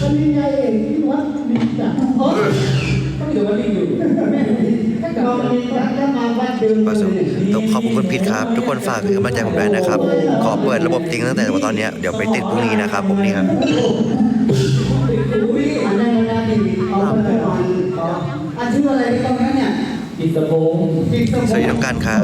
ปริญญาเอกที่วัดมินจักรโอ้ก็มีแต่ว่าลิงอยู่แค่กลับเรามามีจักรแล้วมาวัดเดิมต้องขอบคุณคุณพิดครับ ทุกคนฝากคือกำลังใจผมด้วยนะครับ ขอเปิดระบบติงตั้งแต่ตอนนี้เดี๋ยวไปติดพรุ่งนี้นะครับ ผมนี่ครับอุ้ยอันนั้นนะที่เอาไปก่อนอันชื่ออะไรต สะโพงจิตสมสวัสดีน้องกันครับ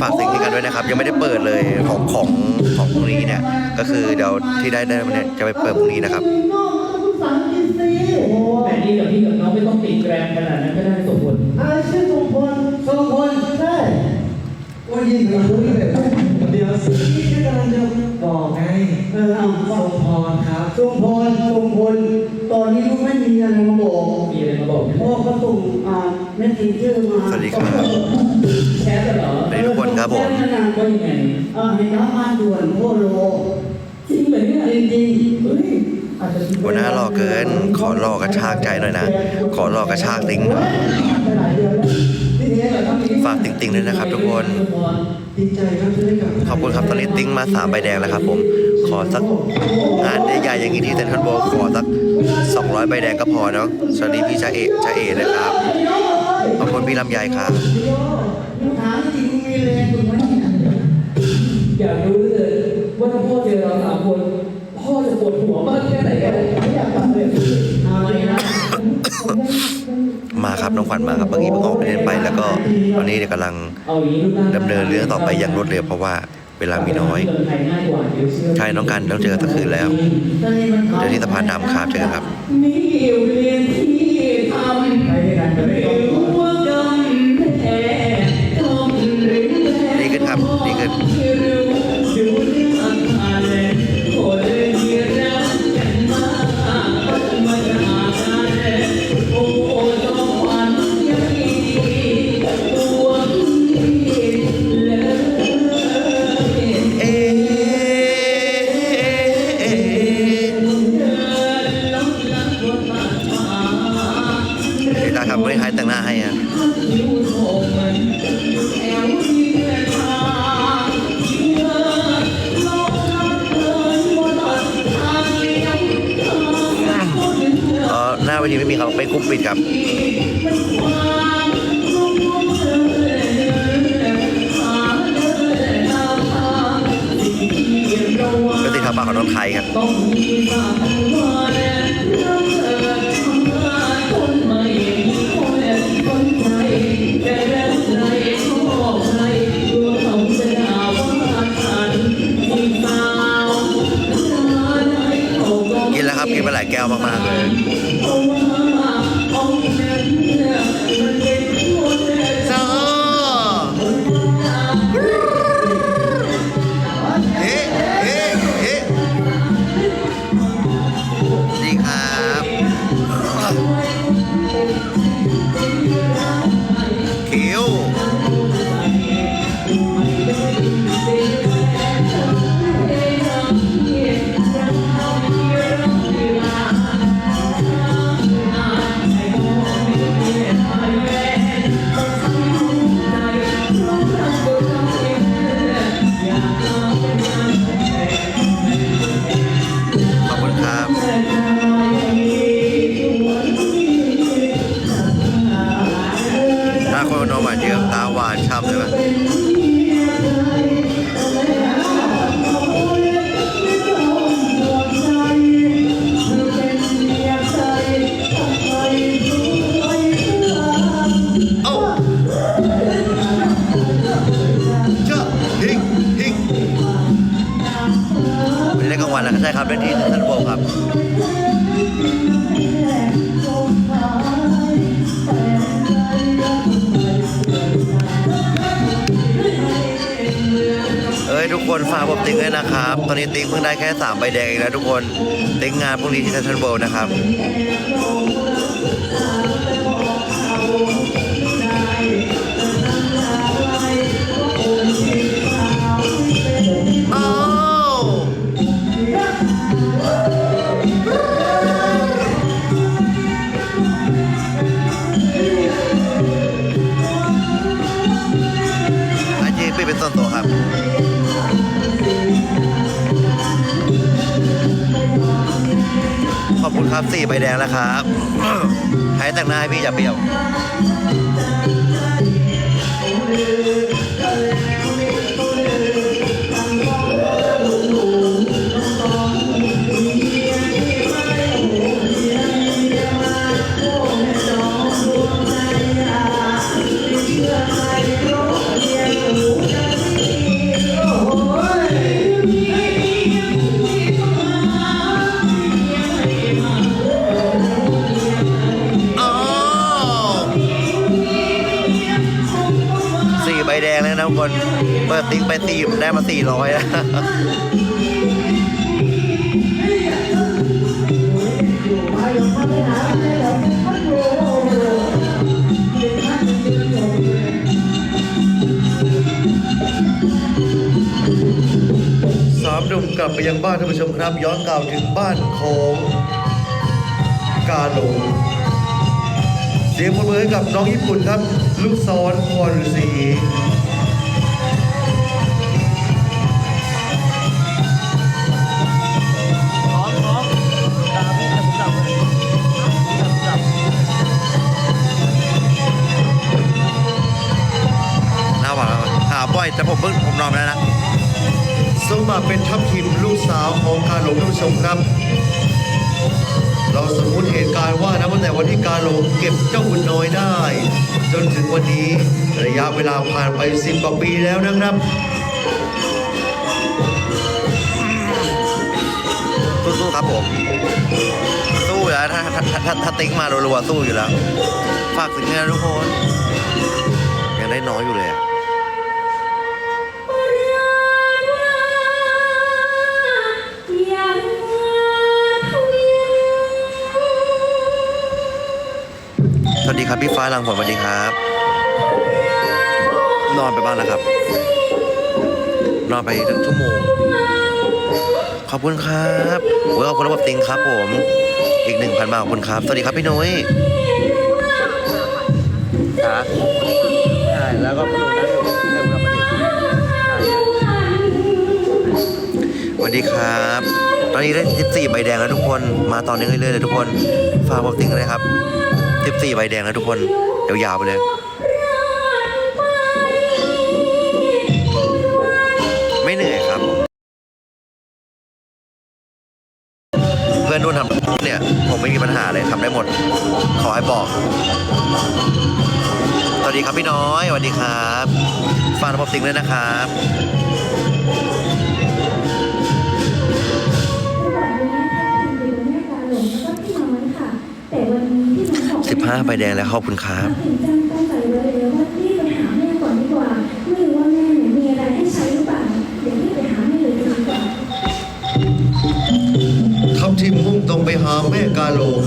ฝากสิ่งนี้กันด้วยนะครับ ยังไม่ได้เปิดเลยของของของพรุ่งนี้เนี่ย ก็คือเดี๋ยวที่ได้ได้วันเนี้ยจะไปเปิดพรุ่งนี้นะครับนอกภาษาอังกฤษสิโอ้แต่นี่กับพี่กับน้องไม่ต้องติดแกรมขนาดนั้นก็ได้สมบูรณ์อาชื่อทรงพลทรงพลใช่ว่ายินดีรู้เลยเดี๋ยวสิที่กำลังจะบอกไงเออเอาทรงพรครับทรงพลทรงพลตอนนี้ลูกไม่มีอะไรมาบอกมีอะไรมาบอกไหมพ่อก็ส่งอ่าเม สเซนเจอร์มาสวัสดีครับทเหรอสวัสดีทุกคนครับผมว่ายังไงอ่าให้น้ำมาด่วนโคโลจริงเหรอเนี่ยจริงเฮ้ยอาจจะคิดหัวหน้ารอเกิน ขอรอกระชากใจหน่อยนะ ขอรอกระชากติ้งหน่อยฝากติ๊งๆด้วยนะครับทุกคน ขอบคุณครับตอนนี้ติ้งมาสามใบแดงแล้วครับ ผม ขอสักงานใหญ่ๆอย่างนี้ที่เซนทรัลโบขอสัก 200 ใบแดงก็พอเนาะสวัสดีพี่จ้าเอกจ้าเอกนะครับ คุณพี่ลำไยครับลูกถามจริงมีแรงถูกไหมเนี่ยอยากรู้เลยว่าถ้าพ่อเจอเราสามคนพ่อจะปวดหัวมากแค่ไหนกันไม่อยากฟังเลยเอาเลยนะมาครับน้องขวัญมาครับเมื่อกี้เพิ่งออกไปเล่นไป แล้วก็ตอนนี้เดี๋ยวกำลังเอาอย่างนี้ลูกตั้งดำเนินเรื่องต่อไปอย่างรวดเร็วเพราะว่าเวลามีน้อย ใช่น้องกันต้องเจอกันสักคืนแล้วตอนนี้มันเจอที่สะพานดำครับเจอกันครับนี่เรียนที่ทำ เดี๋ยวตาทำไม่ให้แต่งหน้าให้อะหน้าเวทีไม่มีครับเป็นกรุ๊ปปิดครับก็ติดขับปากของน้องไทยครับ นแล้วครับกินไปหลายแก้วมากๆเลย นะครับ ตอนนี้ติ๊งเพิ่งได้แค่ 3 ใบแดงเองนะทุกคน ติ๊งงานพรุ่งนี้ที่เซนทรัลเวิลด์นะครับ คุณครับสี่ใบแดงแล้วครับ ให้แต่งหน้าให้พี่อย่าเปรี้ยวามหนุ่มกลับไปยังบ้านท่านผู้ชมครับ ย้อนกล่าวถึงบ้านของกาหลงเสียงปรบมือให้กับน้องญี่ปุ่นครับ ลูกศรพรศรีน่าหวานมากหาบ่อยแต่ผมเพิ่งผมนอนไปแล้วนะ สมมาเป็นทัพทีมลูกสาวของกาหลงท่านผู้ชมครับ เราสมมติเหตุการณ์ว่านะตั้งแต่วันที่กาหลงเก็บเจ้าบุญน้อยได้ จนถึงวันนี้ระยะเวลาผ่านไปสิบกว่าปีแล้วนะครับสู้ๆครับผมสู้อยู่แล้วถ้าถ้าถ้าถ้าถาติ๊กมารัวๆสู้อยู่แล้ว ฝากถึงงานทุกคนยังได้น้อยอยู่เลยอะ ดีครับพี่ฟ้าหลังผลสวัสดีครับ นอนไปบ้างแล้วครับ นอนไปถึงชั่วโมง ขอบคุณครับโอ้ยขอบคุณระบบติงครับผม อีกหนึ่งพันบาทขอบคุณครับ สวัสดีครับพี่นุ้ยครับใช่แล้วก็คุณนั่งอยู่ที่เดิมครับสวัสดีครับ ตอนนี้ได้ 14 ใบแดงแล้วทุกคน มาตอนนี้เรื่อยๆเลยทุกคน ฝากบอกติงเลยครับ 14ใบแดงแล้วทุกคนยาวๆไปเลยไม่เหนื่อยครับ เพื่อนนุ่นทำเนี่ย ผมไม่มีปัญหาเลยทำได้หมด ขอให้บอก สวัสดีครับพี่น้อยสวัสดีครับฝากระบบติงด้วยนะครับ 15ใบแดงแล้วขอบคุณครับถึงจังตั้งใจไว้เลยว่าพี่ไปหาแม่ก่อนดีกว่าไม่รู้ว่าแม่เนี่ยมีอะไรให้ใช้หรือเปล่าเดี๋ยวพี่ไปหาแม่เลยดีกว่าทัพทีมมุ่งตรงไปหาแม่กาโหลง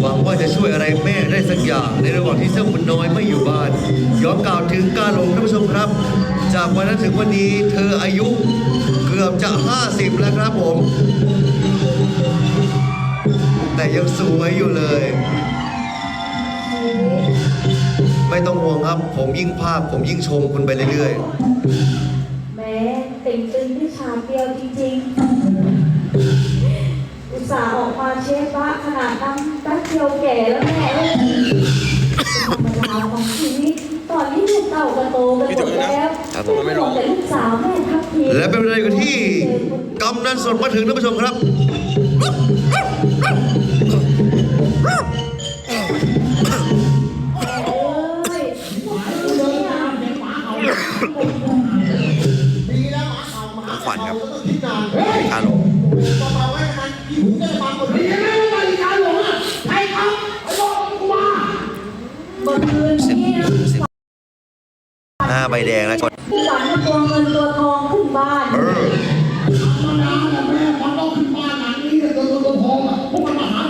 หวังว่าจะช่วยอะไรแม่ได้สักอย่างในระหว่างที่เจ้าบุญน้อยไม่อยู่บ้าน ย้อนกล่าวถึงกาโหลงท่านผู้ชมครับ จากวันนั้นถึงวันนี้เธออายุเกือบจะ 50 แล้วครับผม แต่ยังสวยอยู่เลย ไม่ต้องห่วงครับ ผมยิ่งภาคผมยิ่งชมคุณไปเรื่อยๆแม่ติ่งตึงที่ชามเดียวจริงๆ อุตส่าห์ออกมาเชฟบ้าขนาดนั้นแป๊บเดียวแก่แล้วแม่เลยธรรมดาของชีวิตตอนนี้ลูกเต่ากระโตกันหมดแล้วครับผมไม่รอแต่ลูกสาวแม่ทับทีและเป็นเวลาที่กำนันสดมาถึงท่านผู้ชมครับ ครับคาโหลงเมื่อคืนนี้นะห้าใบแดงแล้วชนพี่หลังตัวเงินตัวทองขึ้นบ้านเออ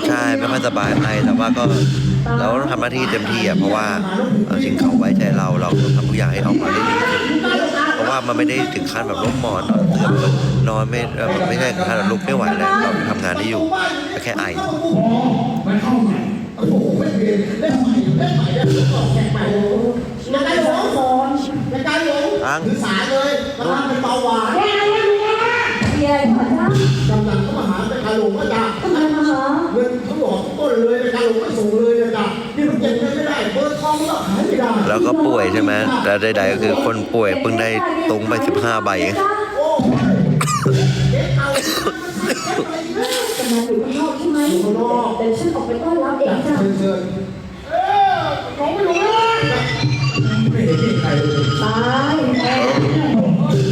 ใช่ไม่ค่อยสบายไอแต่ว่าก็เราต้องทำหน้าที่เต็มที่อะเพราะว่าเอาจริงเขาไว้ใจเราเราต้องทำทุกอย่างให้ออกมาได้ดีที่สุดเพราะ ว่ามันไม่ได้ถึงขั้นแบบล้มหมอนนอนเสื่อมแบบนอนไม่ไม่ใช่ขั้นลุกไม่ไหวเลยเราทำงานได้อยู่แค่ไอในการหลงในการหลงตั้งสายเลยมาทำเป็นเบาหวานเมียก่อนนะกำลังก็มาหาในการหลงก็จ้ะทำไมมาหาเลยในการหลงไม่ส่งเลยนะจ๊ะ นี่มันเก็บเงินไม่ได้เบอร์ทองก็ขายไม่ได้แล้วก็ป่วยใช่ไหมแล้วใดๆก็คือคนป่วยเพิ่งได้ตุงไป 15 ใบโอ้ยเด็กเก่ามันใช้อะไรอีกแล้วกำลังอยู่ข้างนอกใช่ไหมอยู่ข้างนอกเดี๋ยวฉันออกไปต้อนรับเองจ้ะเชิญเชิญเออหลงไม่หลงเลยไม่เห็นมีใครเลยตายแม่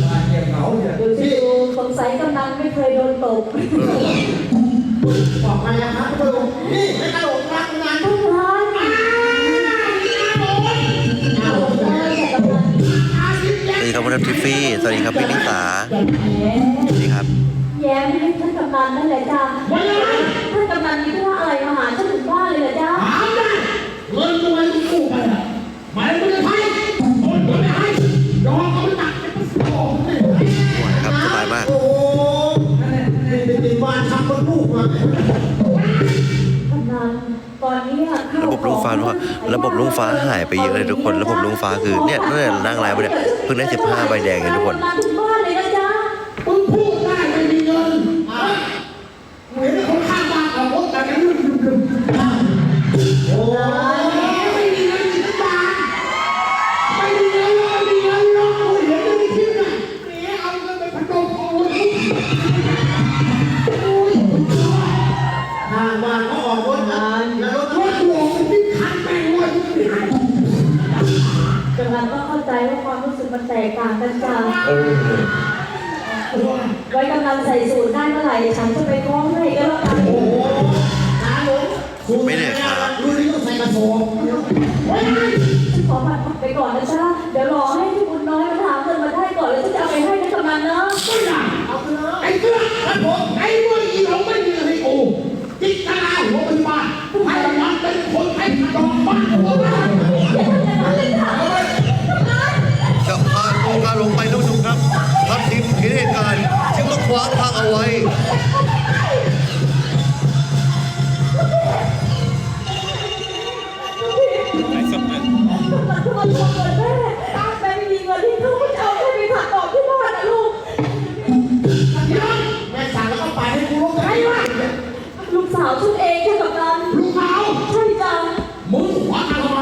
มาเงียบเหงาเนี่ยดูสิดูสงสัยกำนันไม่เคยโดนตบบอกใครนะครับคุณลุงนี่ในการหลงรัก ครับทิฟฟี่ สวัสดีครับพี่นิสาสวัสดีครับ แย้มให้ท่านกำนันนั่นเลยจ้าท่านกำนันมีธุระอะไรมาหา ลุงฟ้าเพราระบบลุงฟ้าหายไปเยอะเลยทุกคน ระบบลุงฟ้าคือเนี่ยนั่นแหละนั่งไลฟ์ไปเนี่ยเพิ่งได้ 15 ใบแดงเองทุกคน ตกต่างกันจ้ะไว้กำนันใส่สูตรได้เมื่อไหร่ฉันจะไปคล้องให้ก็แล้วกันโอ้โหตาหลงไม่เหนื่อยครับดูนี่ต้องใส่กระสอบโอ้ยฉันขอบัตรไปก่อนนะจ๊ะเดี๋ยวรอให้ที่คุณน้อยมาถามเงินมาได้ก่อนแล้วฉันจะเอาไปให้นะกำนันเนาะไม่ได้เอาไปเลยไอ้เสื้อครับผมไอ้เมื่ออีหลงไม่มีให้กูจิตตาหัวเป็นบ้านให้มันเป็นคนให้ดอกบ้านหัวบ้าน ลงไปท่านผู้ชมครับทัพทีมเห็นเหตุการณ์จึงต้องคว้าทางเอาไว้กำนันทุกคนทวงเงินแม่แม่ไม่มีเงินที่เขาก็จะเอาให้ไปผัดดอกที่บ้านนะลูกแม่สั่งแล้วก็ไปให้กูรู้ไงวะลูกสาวชุดเองแค่กำนันลูกสาวใช่จ้ะมึงขวาทางทำไม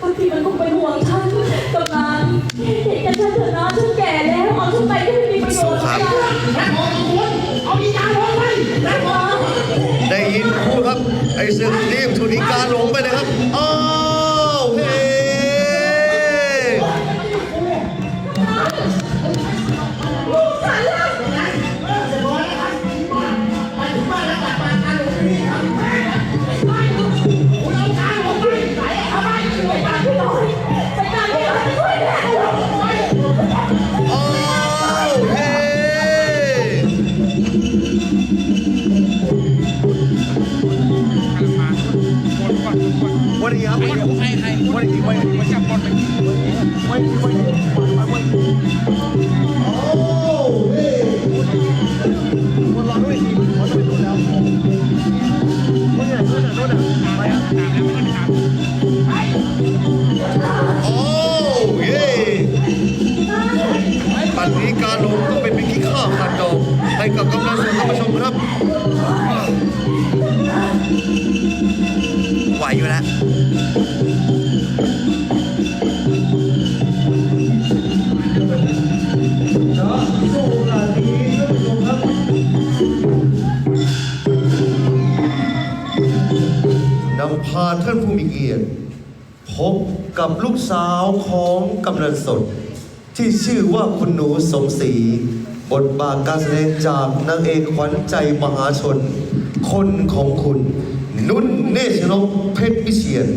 บางทีมันคงเป็นห่วงฉันกำนัน ได้ยินพูดครับ ไอ้ศึกรีบชุนิการหลงไปเลยครับอ้า วันนี้าท่านผู้มีเกียรติ พบกับลูกสาวของกำนันสด ที่ชื่อว่าคุณหนูสมศรีบทบาทการแสดงจากนางเอกขวัญใจมหาชน คนของคุณ นุ่นเนชนกเพชรวิเชียน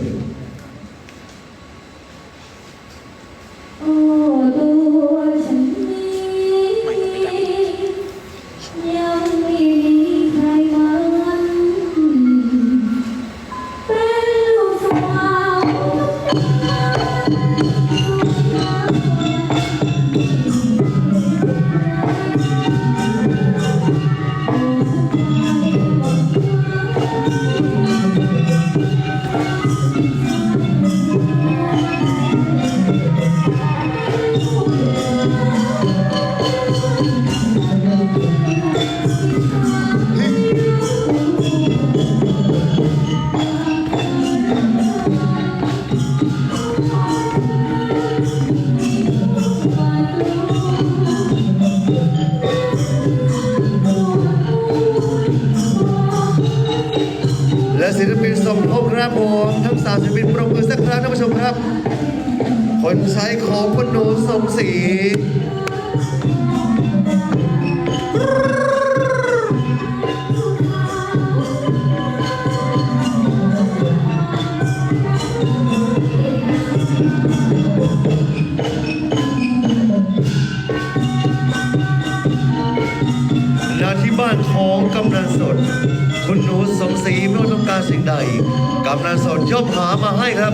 จ้าผามาให้ครับ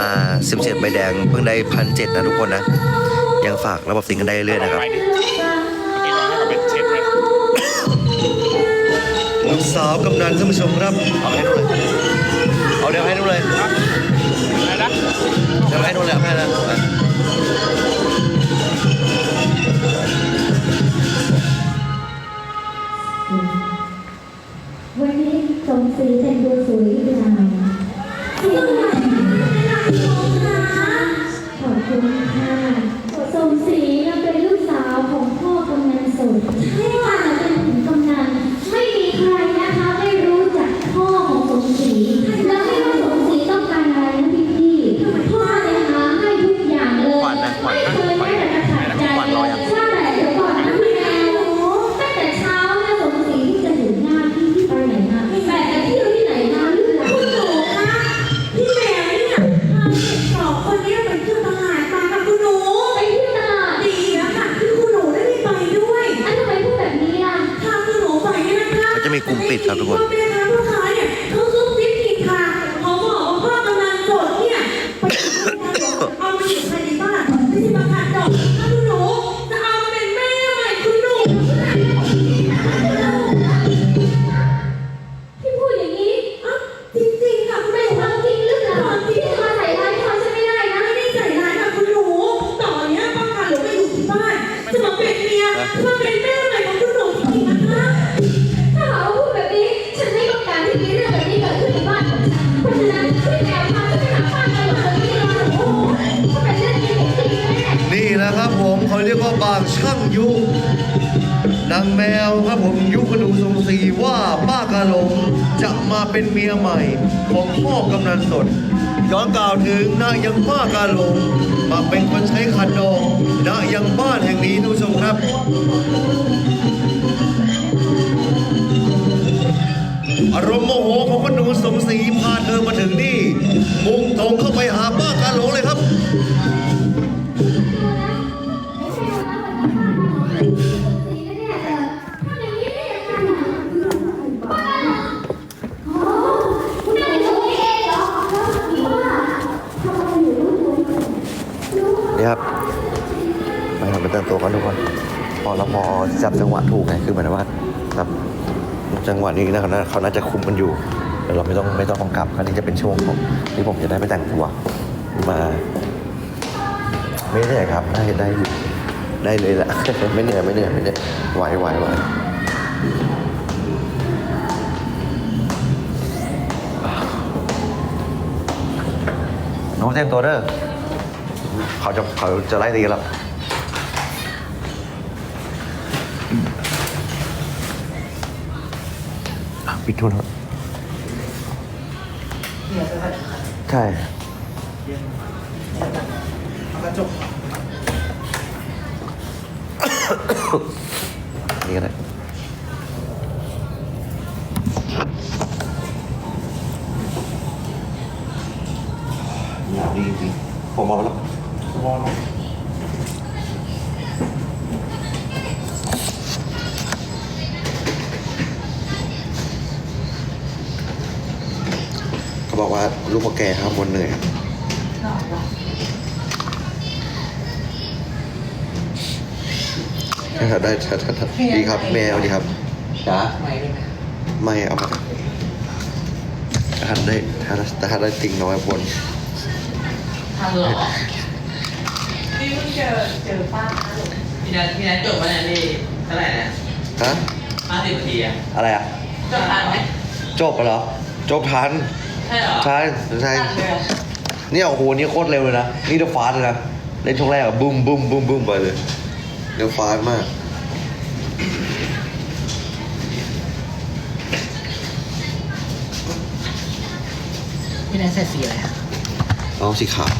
มา 17 ใบแดงเพิ่งได้พันเจ็ดนะทุกคนนะ ยังฝากระบบติงกันได้เรื่อยๆนะครับสาวกำนันท่านผู้ชมครับ เอาให้นู้นเลย เอาเดี๋ยวให้นู้นเลยอะเดี๋ยวให้นู้นเลยให้ดูเลย คุณค่ะสมศรี สดย้อนกล่าวถึงนายังบ้ากาหลงมาเป็นคนใช้ขันดองนายังบ้านแห่งนี้ทุกชมครับอารมณ์โมโหของคนหนุ่สมศรีพาเธอมาถึงนี่มุ่งตรงเข้าไปหาบ้า ตัวกันทุกคน พอเราพอจับจังหวะถูกไงคือหมายถึงว่าแบบจังหวะนี้นะเขาน่าเขาน่าจะคุมกันอยู่แต่เราไม่ต้องไม่ต้องบังคับอันนี้จะเป็นช่วงของที่ผมจะได้ไปแต่งตัวมา ไม่เหนื่อยครับได้ได้อยู่ได้เลยแหละไม่เหนื่อยไม่เหนื่อยไม่เหนื่อยไหวไหวไหวน้องเตรียมตัวเด้อเขาจะเขาจะไล่ตีแล้วอะ ปิดทุนครับใช่นี่ก็ได้อยากดีจริงๆผมเอาแล้วเขา บอกว่าลูกพ่อแกห้ามบนเหนื่อยถ้าได้ถ้าถ้าถ้าดีครับแมวดีครับจ้าไม่เอามาถ้าได้ถ้าถ้าได้ติ่งน้อยบนทำหรอพี่เพิ่งเจอเจอป้าพี่นัทพี่นัทจบมาเนี่ยนี่เท่าไหร่นะฮะห้าสิบนาทีอะอะไรอะจบทันไหมจบไปเหรอจบทัน ใช่เหรอใช่ใช่ทันเลยเหรอเนี่ยโอ้โหนี่โคตรเร็วเลยนะ นี่เดอะฟาสเลยนะเล่นช่วงแรกอะบุ้มบุ้มบุ้มบุ้มไปเลยเดอะฟาสมากพี่นัทใส่สีอะไรอะเอาสีขาว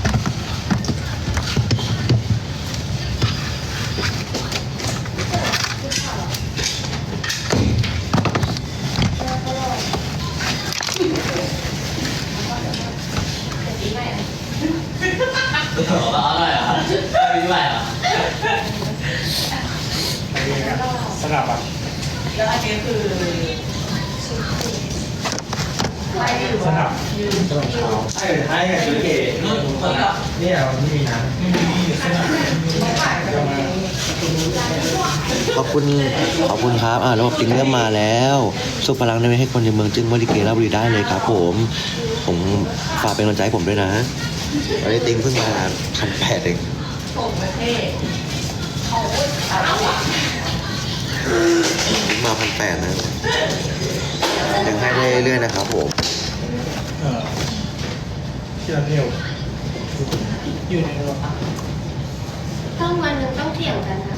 สนับสนับเช้าไอ้ไอ้ไงจุดเก๋นุ่นคนละเนี่ยมันไม่มีน้ขอบคุณขอบคุณครับอ่าระบบจริงเริ่มมาแล้วส่งพลังได้ไหมให้คนในเมืองจึงบริเกราชบุรีได้เลยครับผมผมฝากเป็นกำลังใจให้ผมด้วยนะตอนนี้ติงเพิ่งมาพันแปดเองผมประเทศมาพันแปดนะยังให้ได้เรื่อยๆนะครับผม เออที่เราเที่ยวอยู่ในรถต้องวันหนึ่งต้องเที่ยวกันนะ